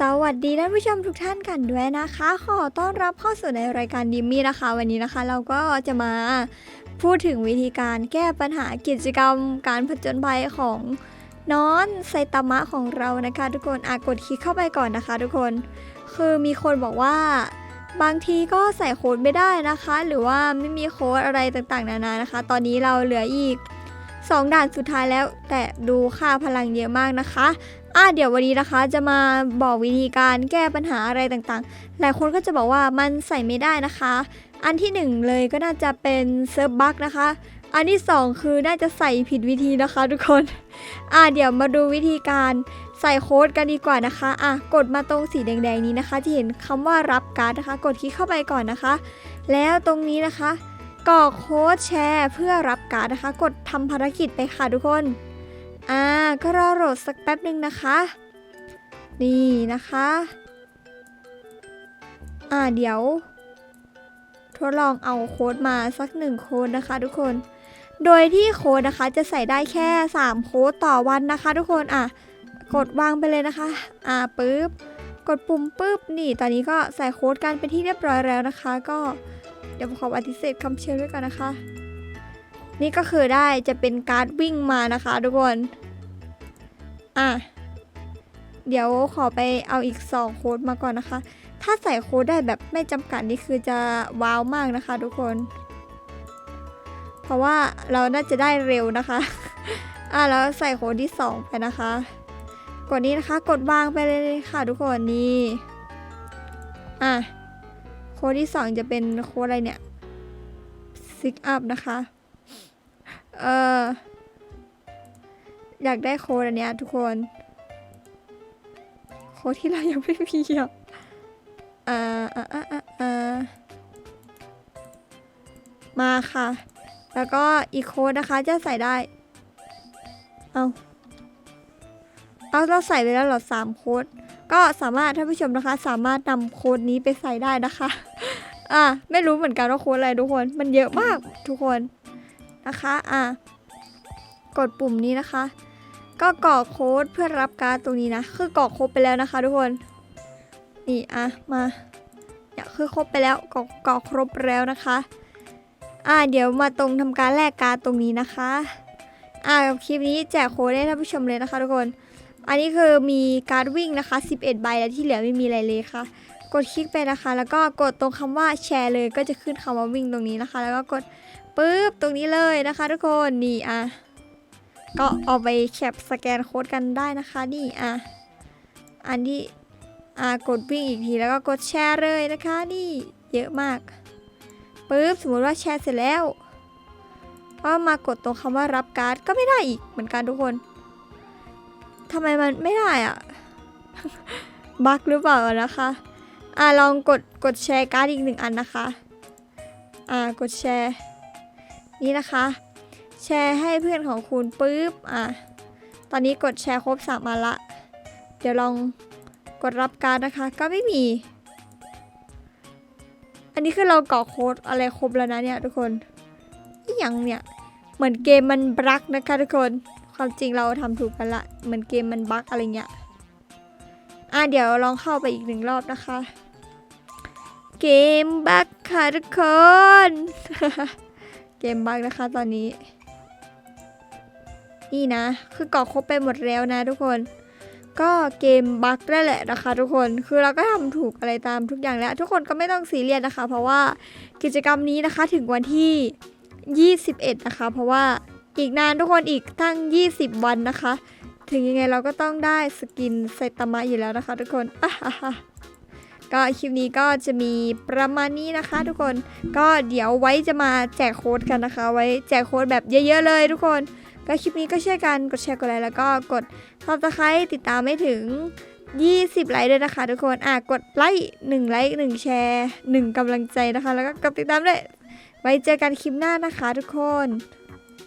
สวัสดีท่านผู้ชมทุกท่านกันด้วยนะคะ ขอต้อนรับเข้าสู่ในรายการดิมมี่นะคะ วันนี้นะคะเราก็จะมาพูดถึงวิธีการแก้ปัญหากิจกรรม การผจญภัยของน้อนไซตามะของเรานะคะทุกคนอากดคลิกเข้าไปก่อนนะคะ ทุกคน คือมีคนบอกว่า บางทีก็ใส่โค้ดไม่ได้นะคะ หรือว่าไม่มีโค้ดอะไรต่างๆนานานะคะ ตอนนี้เราเหลืออีก 2 ด่านสุดท้ายแล้ว แต่ดูค่าพลังเยอะมากนะคะ อะเดี๋ยววันนี้นะคะจะมาบอกวิธีการแก้ปัญหาอะไรต่างๆ หลายคนก็จะบอกว่ามันใส่ไม่ได้นะคะ อันที่หนึ่งเลยก็น่าจะเป็นเซิร์ฟบั๊กนะคะ อันที่สองคือน่าจะใส่ผิดวิธีนะคะทุกคน อะเดี๋ยวมาดูวิธีการใส่โค้ดกันดีกว่านะคะ อะกดมาตรงสีแดงๆนี้นะคะจะเห็นคำว่ารับการ์ดนะคะ กดคลิกเข้าไปก่อนนะคะ แล้วตรงนี้นะคะกรอกโค้ดแชร์ เพื่อรับการ์ดนะคะ กดทำภารกิจไปค่ะทุกคน อ่าก็รอโหลดสักแป๊บหนึ่งนะคะ นี่นะคะ อ่าเดี๋ยว ทดลองเอาโค้ดมาสักหนึ่งโค้ดนะคะทุกคน โดยที่โค้ดนะคะจะใส่ได้แค่ 3 โค้ดต่อวันนะคะ ทุกคนอะกดวางไปเลยนะคะ อ่าปึ๊บ กดปุ่มปึ๊บ นี่ ตอนนี้ก็ใส่โค้ดกันเป็นที่เรียบร้อยแล้วนะคะ ก็เดี๋ยวผมขอปฏิเสธคำเชิญด้วยกันนะคะ นี่ก็คือได้จะเป็นการวิ่งมานะคะทุกคน อะ เดี๋ยวขอไปเอาอีก 2 โค้ดมาก่อนนะคะ ถ้าใส่โค้ดได้แบบไม่จำกัดนี่คือจะว้าวมากนะคะทุกคน เพราะว่าเราน่าจะได้เร็วนะคะ อะแล้วใส่โค้ดที่ 2 ไปนะคะ กดนี้นะคะ กดวางไปเลยค่ะทุกคนนี่ อะ โค้ดที่ 2 จะเป็นโค้ดอะไรเนี่ยซิกอัพนะคะ เออ อยากได้โค้ดอันเนี้ยทุกคน โค้ดที่เรายังไม่มีอะอ่าอ่าอ่าอ่าอ่ามาค่ะ แล้วก็อีกโค้ดนะคะจะใส่ได้ เอาเอาเราใส่ไปแล้วเหรอสามโค้ด ก็สามารถท่านผู้ชมนะคะ สามารถนำโค้ดนี้ไปใส่ได้นะคะ อ่าไม่รู้เหมือนกันว่าโค้ดอะไรทุกคน มันเยอะมากทุกคน นะคะอะกดปุ่มนี้นะคะ ก็กรอกโค้ดเพื่อรับการ์ดตรงนี้นะ คือกรอกโครบไปแล้วนะคะ ทุกคนนี่อะมาเนี่ยคือครบไปแล้วกรอกกรอกครบแล้วนะคะ อะเดี๋ยวมาตรงทำการแลกการ์ดตรงนี้นะคะอะคลิปนี้แจกโค้ดให้ท่านผู้ชมเลยนะคะ ทุกคน อันนี้คือมีการ์ดวิ่งนะคะ 11 ใบแล้วที่เหลือไม่มีอะไรเลยค่ะ กดคลิกไปนะคะ แล้วก็กดตรงคำว่าแชร์เลย ก็จะขึ้นคำว่าวิ่งตรงนี้นะคะ แล้วก็กด ปึ๊บตรงนี้เลยนะคะทุกคนนี่อะก็เอาไปแคปสแกนโค้ดกันได้นะคะนี่อะอันที่อ่ากดวิ่งอีกทีแล้วก็กดแชร์เลยนะคะนี่เยอะมากปึ๊บสมมติว่าแชร์เสร็จแล้วก็มากดตรงคำว่ารับการ์ดก็ไม่ได้อีกเหมือนกันทุกคนทำไมมันไม่ได้อะบั๊กหรือเปล่านะคะอะลองกดกดแชร์การ์ดอีกหนึ่งอันนะคะ อ่ากดแชร์ นี่นะคะ แชร์ให้เพื่อนของคุณปุ๊บอะตอนนี้กดแชร์ครบสามอันละ เดี๋ยวลองกดรับการนะคะ ก็ไม่มี อันนี้คือเราเกรอกโค้ดอะไรครบแล้วนะเนี่ยทุกคนอีหยังเนี่ยเหมือนเกมมันบลักนะคะทุกคนความจริงเราทำถูกกันละเหมือนเกมมันบั๊กอะไรเงี้ยอะเดี๋ยวลองเข้าไปอีกหนึ่งรอบนะคะ เกมบั๊กค่ะทุกคน เกมบั๊กนะคะตอนนี้ นี่นะ คือกรอกครบไปหมดแล้วนะทุกคน ก็เกมบั๊กได้แหละนะคะ ทุกคน คือเราก็ทำถูกอะไรตามทุกอย่างแล้ว ทุกคนก็ไม่ต้องซีเรียสนะคะ เพราะว่ากิจกรรมนี้นะคะถึงวันที่ 21 นะคะ เพราะว่าอีกนานทุกคนอีกตั้ง 20 วันนะคะ ถึงยังไงเราก็ต้องได้สกินไซตามะอยู่แล้วนะคะ ทุกคนอะ ก็คลิปนี้ก็จะมีประมาณนี้นะคะทุกคนก็เดี๋ยวไว้จะมาแจกโค้ดกันนะคะ ไว้แจกโค้ดแบบเยอะๆเลยทุกคน ก็คลิปนี้ก็เช่วยกันกดแชร์กดไลค์แล้วก็กด subscribe ติดตามให้ถึง 20 ไลค์ด้วยนะคะ ทุกคนอะกดไลค์1ไลค์1แชร์1กำลังใจนะคะ แล้วก็กดติดตามด้วยไว้เจอกันคลิปหน้านะคะ ทุกคน